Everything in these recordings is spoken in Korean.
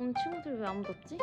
오늘 친구들 왜안 묻었지?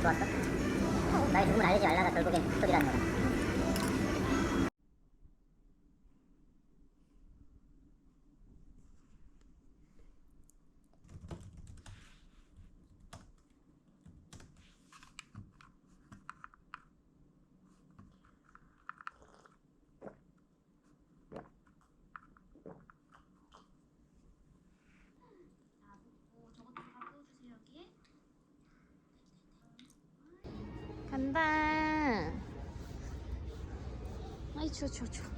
좋았어? 나의 죽음을 알리지 말라가 결국엔 북쪽이라는 거다. 아이 추워 추워 추워.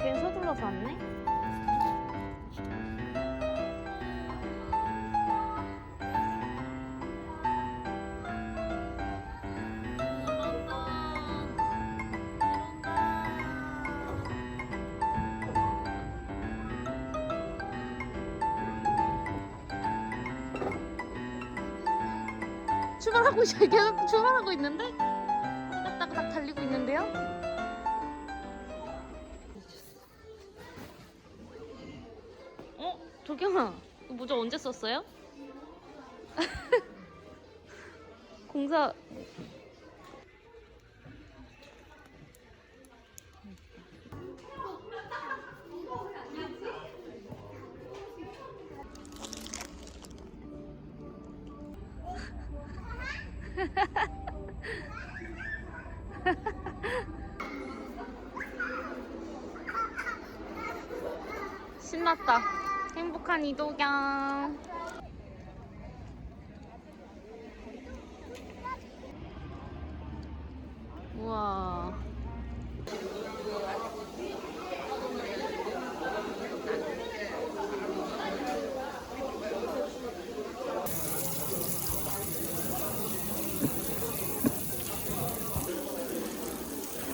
걔 서둘러서 왔네. 출발하고 있 계속 출발하고 있는데 따닥따닥 달리고 있는데요. 어, 도경아, 이 모자 언제 썼어요? 공사 이도경. 우와.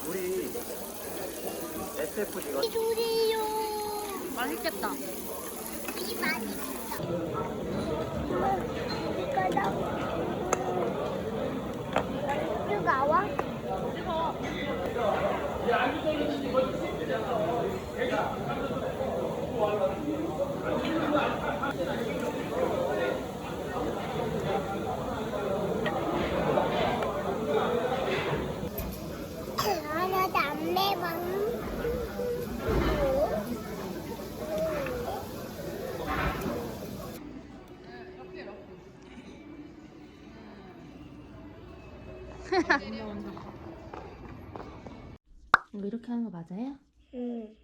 우리 SFG가 조리요 맛있겠다. 이 맛있어 이거다 뜨거워? 하 나도 안 매워 이 거 맞아요? 응.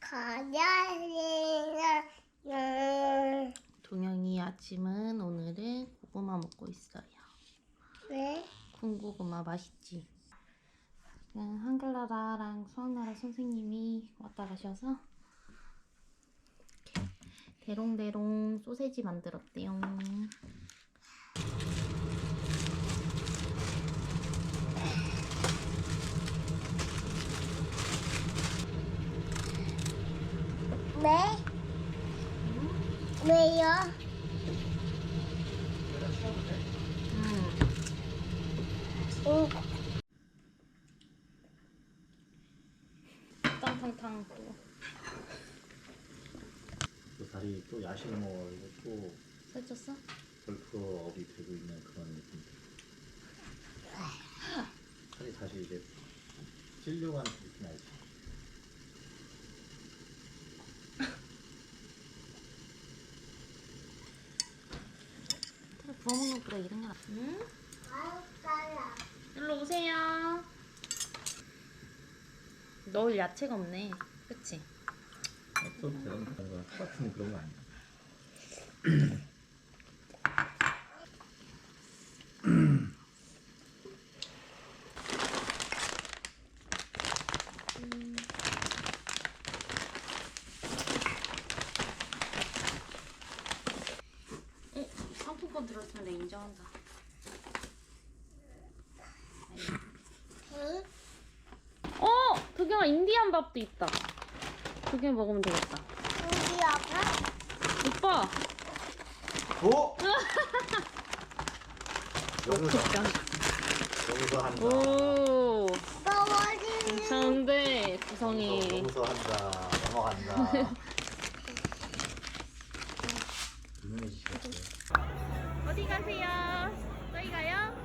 가야 해. 동영이 아침은 오늘은 고구마 먹고 있어요. 왜? 군고구마 맛있지? 한글나라랑 수학나라 선생님이 왔다 가셔서 대롱대롱 소세지 만들었대요. 왜? 왜요? 음. 응. 탕탕탕 또 또 다리 또 야식 먹어가지고 또 살쪘어? 벌크업이 되고 있는 그런 느낌. 살이 다시 이제 찔려가는 그래 부어먹는 것보다 이런 게 낫. 응? 일로 오세요. 넣을 야채가 없네. 그치? 또 그런 거 똑같은 그런 거 아니야? 어? 상품권 들었으면 내 인정한다. 응? 어! 도경아 인디안 밥도 있다. 도경이 먹으면 되겠다. 우리 아빠? 오빠! 오! 여기서 여기서 한다. 오! 너머리 괜찮은데 구성이 여기서 한다. 넘어간다. 어디 가세요? 저희 가요?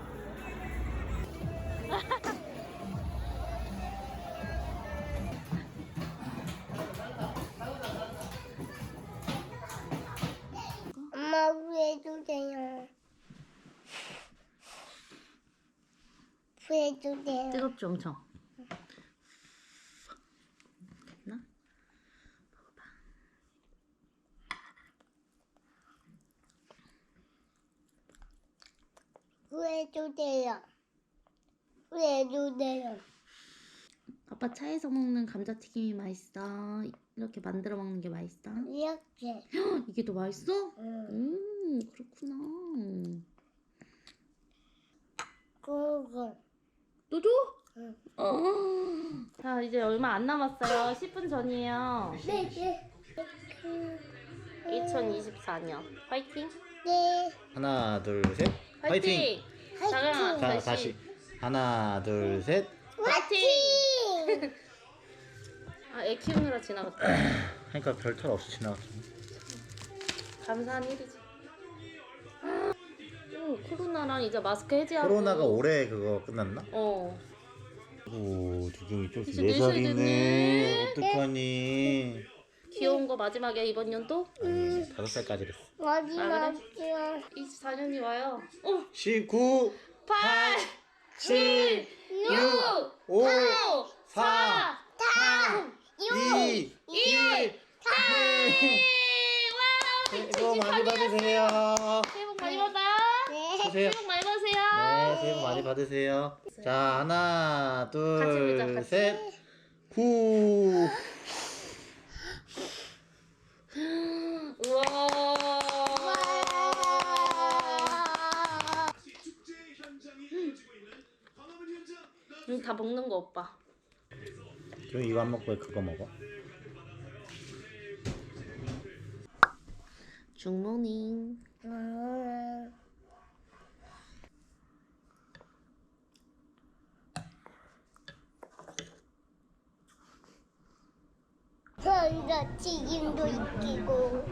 해주세요. 뜨겁죠 엄청 됐나? 구해주세요. 구해주세요. 아빠 차에서 먹는 감자튀김이 맛있어 이렇게 만들어 먹는 게 맛있어? 이렇게. 이게 더 맛있어? 응. 음 그렇구나 그거. 또 줘? 응. 어. 자 이제 얼마 안 남았어요 10분 전이에요 네, 네. 2024년 화이팅 네. 하나 둘 셋. 화이팅! 자경아 자 다시. 다시 하나 둘 셋. 화이팅! 아, 애 키우느라 지나갔다. 그러니까 별탈 없이 지나갔어. 감사한 일이지. 오, 코로나랑 이제 마스크 해제하고. 코로나가 올해 그거 끝났나? 어. 오, 두경이 좀 이제 네 살이네. 어떡하니? 귀여운 거 마지막이야, 이번 연도? 아니, 이제 다섯 살까지 됐어. 마지막이야. 24년이 와요. 어, 19, 8, 7, 6, 5, 4, 3, 2, 1. 와, 새해 복 많이 받으세요. 새해 복 많이 받아요. 네. 새해 복 많이. 네, 새해 복 많이 받으세요. 자, 하나, 같이 보자, 둘, 같이. 셋. 구. 우와. 응, 다 먹는 거 오빠. 그럼 이거 안 먹고 왜 그거 먹어? 굿모닝. 음. 감자튀김도 익히고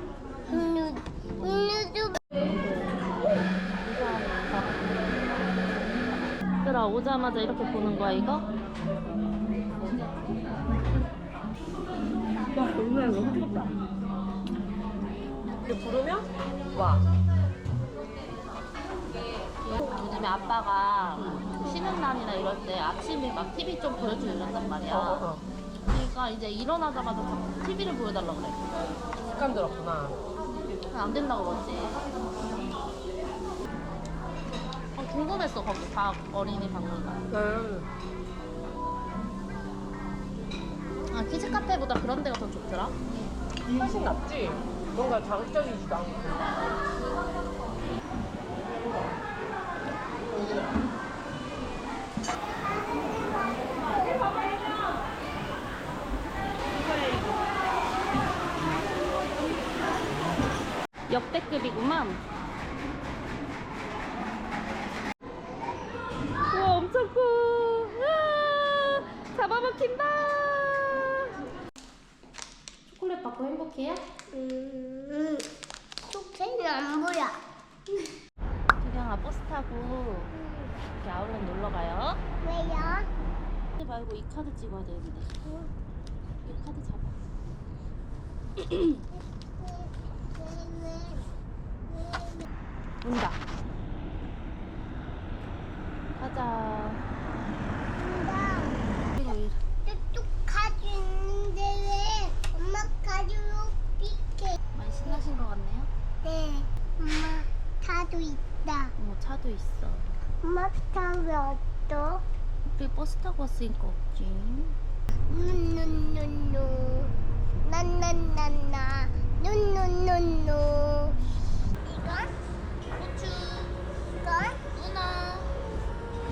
음료 음료도 얘들아 오자마자 이렇게 보는 거야 이거? 와 얼마나 이거 뜨겁다 이렇게 부르면 와 요즘에 아빠가 쉬는 날이나 이럴 때 아침에 막 TV 좀 보여주고 이런단 말이야 그러니까 이제 일어나자마자 TV를 보여달라 그래 습관 들었구나. 안 된다고 그러지. 어, 궁금했어, 거기 박 어린이 박물관. 음. 아, 키즈 카페보다 그런 데가 더 좋더라. 훨씬 낫지? 뭔가 자극적이지도 않고. 역대급이구만. 우와, 엄청 커. 우와, 잡아먹힌다. 행복해요? 음, 속생이 안 보여. 주경아, 버스 타고 이렇게 아울렛 놀러 가요. 왜요? 카드 말고 이 카드 찍어야 되는데. 이 카드 잡아. 온다. 가자. 그리고 이- 뚝뚝 가져 있는데 왜 엄마 가져로 삐게? 많이 신나신 것 같 네, 엄마 차도 있다. 어, 차도 있어. 엄마 차왜 없어? 우리 버스 타고 왔으니까 없지. 누누누누. 나나나나. 누누누누. 이건? 고추, 이건? 누나,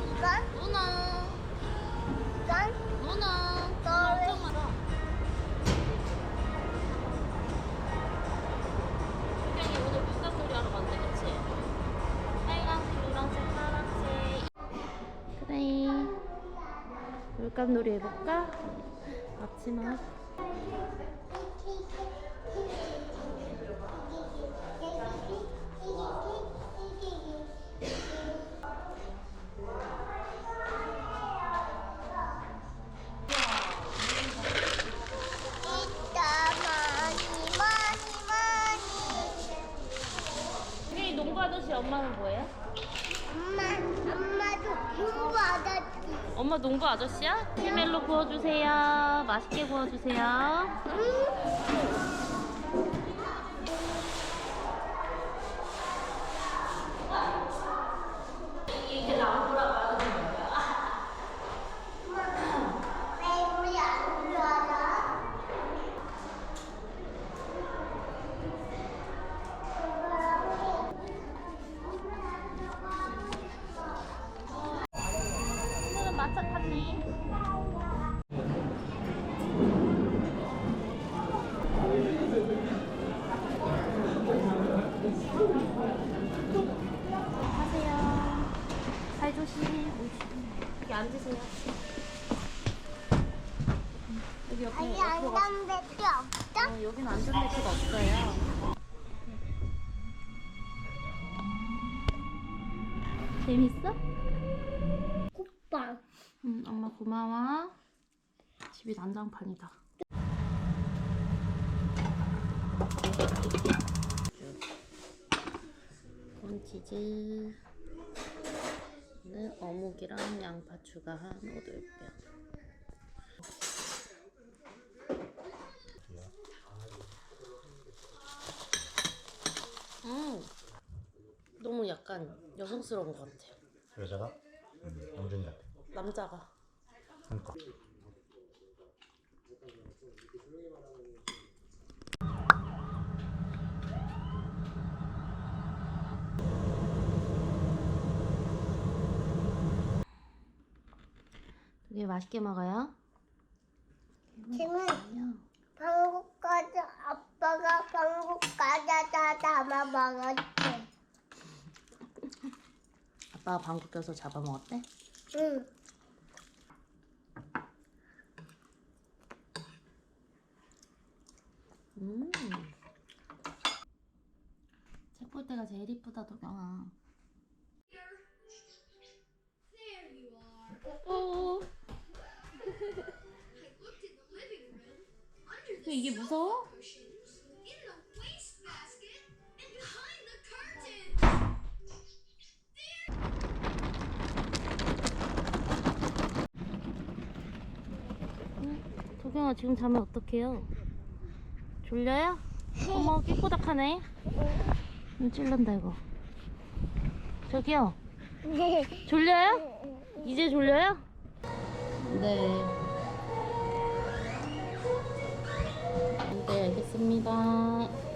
이건? 누나, 물감놀이 해볼까? 앞치마. 있다 많이 많이 많이 수경이 농구 아저씨 엄마는 뭐예요? 엄마 엄마도 공부하다지 엄마 농구 아저씨야? 시멜로 구워주세요. 맛있게 구워주세요. 왜 앉으세요. 여기 옆에 아니 옆으로 가. 안담배도 없어? 어, 여기는 안전벨트가 없어요. 재밌어? 국방 응, 엄마 고마워. 집이 난장판이다. 콘치즈 는 어묵이랑 양파 추가한 오돌뼈. 음, 너무 약간 여성스러운 것 같아. 여자가 음, 영준이 같아. 남자가. 그러니까. 되게 맛있게 먹어요. 지금 방국 가자 아빠가 방국 가자 다 담아 먹었지 아빠가 방귀 껴서 잡아먹었대? 응 음. 책 볼 때가 제일 이쁘다, 도경아. 왜 이게 무서워? 도경아 지금 자면 어떡해요? 졸려요? 어머 삐꼬닥하네. 이거 찔른다 이거. 저기요. 졸려요? 이제 졸려요? 네. 먹겠습니다.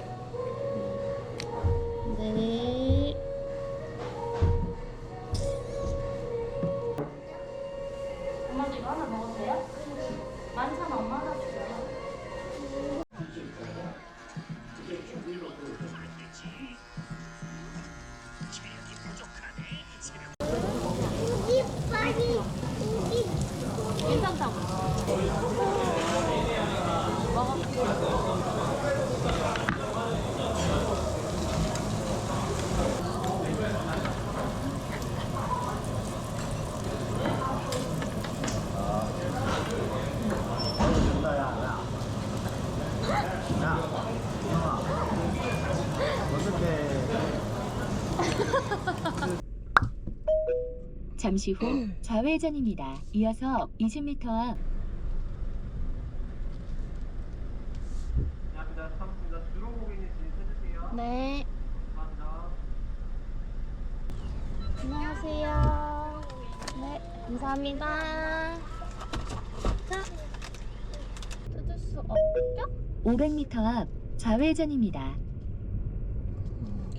잠시 후 좌회전입니다. 이어서 20m 앞 안녕하십니까. 반갑습니다. 주로 고객님 진입해주세요. 네. 감사합니다. 안녕하세요. 네, 감사합니다. 자, 뜯을 수 없죠? 500m 앞 좌회전입니다.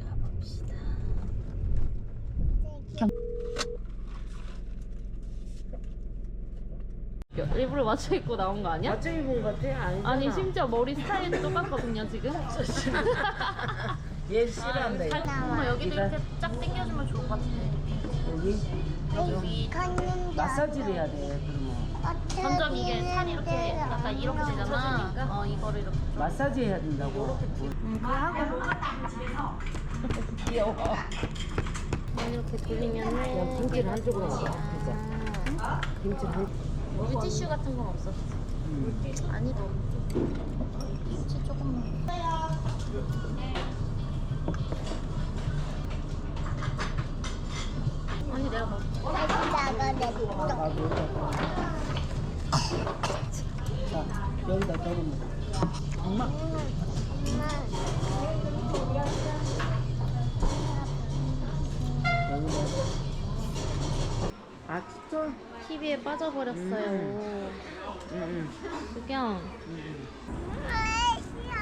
가봅시다. 경- 일부러 맞춰 입고 나온 거 아니야? 맞춰 입은 것 같아? 아니잖아. 아니 심지어 머리 스타일도 똑같거든요 지금. 얘 싫어한다. 얘. 엄마 여기도 이렇게 쫙 당겨주면 좋을 것 같은데. 여기 여기 마사지를 해야 돼. 그러면 점점 이게 살이 이렇게 약간 이렇게 되잖아. 어 이거를 이렇게. 마사지 해야 된다고. 음, 귀여워. 이렇게 돌리면은. 김치를 한쪽으로 먹어. 진짜. 김치 한. 물티슈 같은 건 없었어. 아니다. 김치 조금만. 아니 내가 먹. 자 여기다 덜으면. 엄마. TV에 빠져버렸어요. 응 구경. 아, 싫어.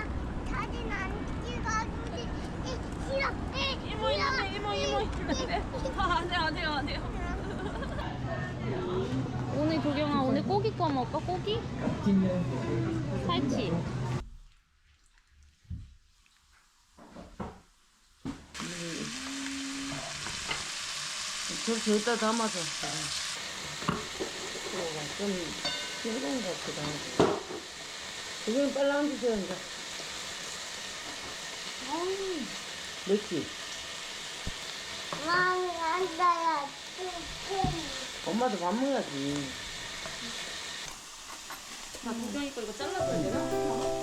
사진 안 찍어주지. 이, 싫어. 이, 이모, 이모, 이모, 이모. 안돼 안돼 안돼. 오늘 도경아 오늘 고기 구워 먹을까 고기? 살치. 저 저기다 담아줘. 좀 싱거운 것 같기도 하고. 지금 빨리 앉으세요, 이제. 맵지? 마음이 안 닿아. 엄마도 밥 먹어야지. 나 도경이 거 이거 잘라줘야 되나?